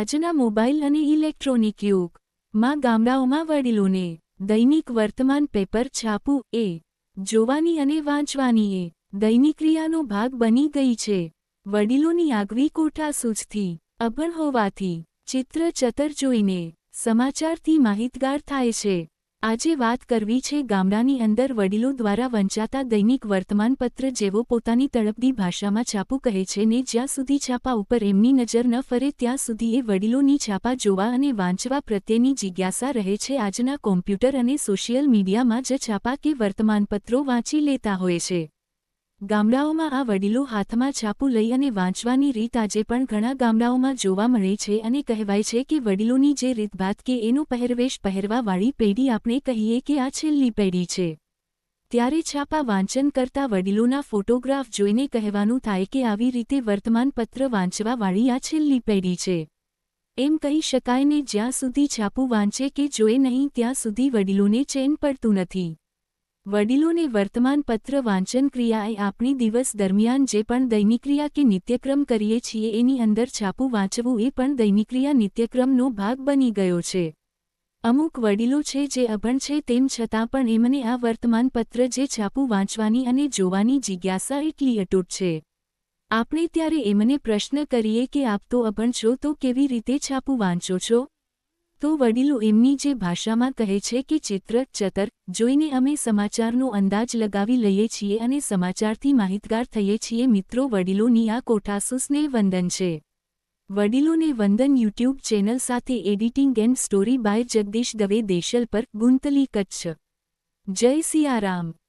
આજના મોબાઈલ અને ઇલેક્ટ્રોનિક યુગ. માં ગામડાઓમાં વડીલોને દૈનિક વર્તમાન પેપર છાપવું એ, જોવાની અને વાંચવાની એ દૈનિક ક્રિયાનો ભાગ બની ગઈ છે. વડીલોની આગવી કોઠા સૂઝથી અભણ હોવાથી ચિત્ર ચતર જોઈને સમાચારથી માહિતગાર થાય છે. આજે વાત કરવી છે ગામડાની અંદર વડીલો દ્વારા વંચાતા દૈનિક વર્તમાનપત્ર જેવો પોતાની તળપદી ભાષામાં છાપું કહે છે ને જ્યાં સુધી છાપા ઉપર એમની નજર ન ફરે ત્યાં સુધી એ વડીલોની છાપા જોવા અને વાંચવા પ્રત્યેની જિજ્ઞાસા રહે છે. આજના કોમ્પ્યુટર અને સોશિયલ મીડિયામાં જ છાપા કે વર્તમાનપત્રો વાંચી લેતા હોય છે. ગામડાઓમાં આ વડીલો હાથમાં છાપુ લઈ અને વાંચવાની રીત આજે પણ ઘણા ગામડાઓમાં જોવા મળે છે અને કહેવાય છે કે વડીલોની જે રીતભાત કે એનો પહેરવેશ પહેરવાવાળી પેઢી આપણે કહીએ કે આ છેલ્લી પેઢી છે. ત્યારે છાપા વાંચન કરતા વડીલોના ફોટોગ્રાફ જોઈને કહેવાનું થાય કે આવી રીતે વર્તમાનપત્ર વાંચવાવાળી આ છેલ્લી પેઢી છે. એમ કહી શકાય ને જ્યાં સુધી છાપું વાંચે કે જોએ નહીં ત્યાં સુધી વડીલોને ચેન પડતું નથી. વડીલોને વર્તમાનપત્ર વાંચન ક્રિયા આપણી દિવસ દરમિયાન જે પણ દૈનિક્રિયા કે નિત્યક્રમ કરીએ છીએ એની અંદર છાપું વાંચવું એ પણ દૈનિક્રિયા નિત્યક્રમનો ભાગ બની ગયો છે. અમુક વડીલો છે જે અભણ છે તેમ છતાં પણ એમને આ વર્તમાનપત્ર જે છાપું વાંચવાની અને જોવાની જિજ્ઞાસા એટલી અટૂટ છે. આપણે ત્યારે એમને પ્રશ્ન કરીએ કે આપ તો અભણ છો તો કેવી રીતે છાપું વાંચો છો? તો વડીલો એમની જે ભાષામાં કહે છે કે ચિત્ર, ચતર, જોઈને અમે સમાચારનો અંદાજ લગાવી લઈએ છીએ અને સમાચારથી માહિતગાર થઈએ છીએ. મિત્રો, વડીલોની આ કોઠાસુસને વંદન છે. વડીલોને વંદન યુટ્યુબ ચેનલ સાથે editing and story by Jagdish Dave Deshalpar Guntli Kutch. જય સિયારામ.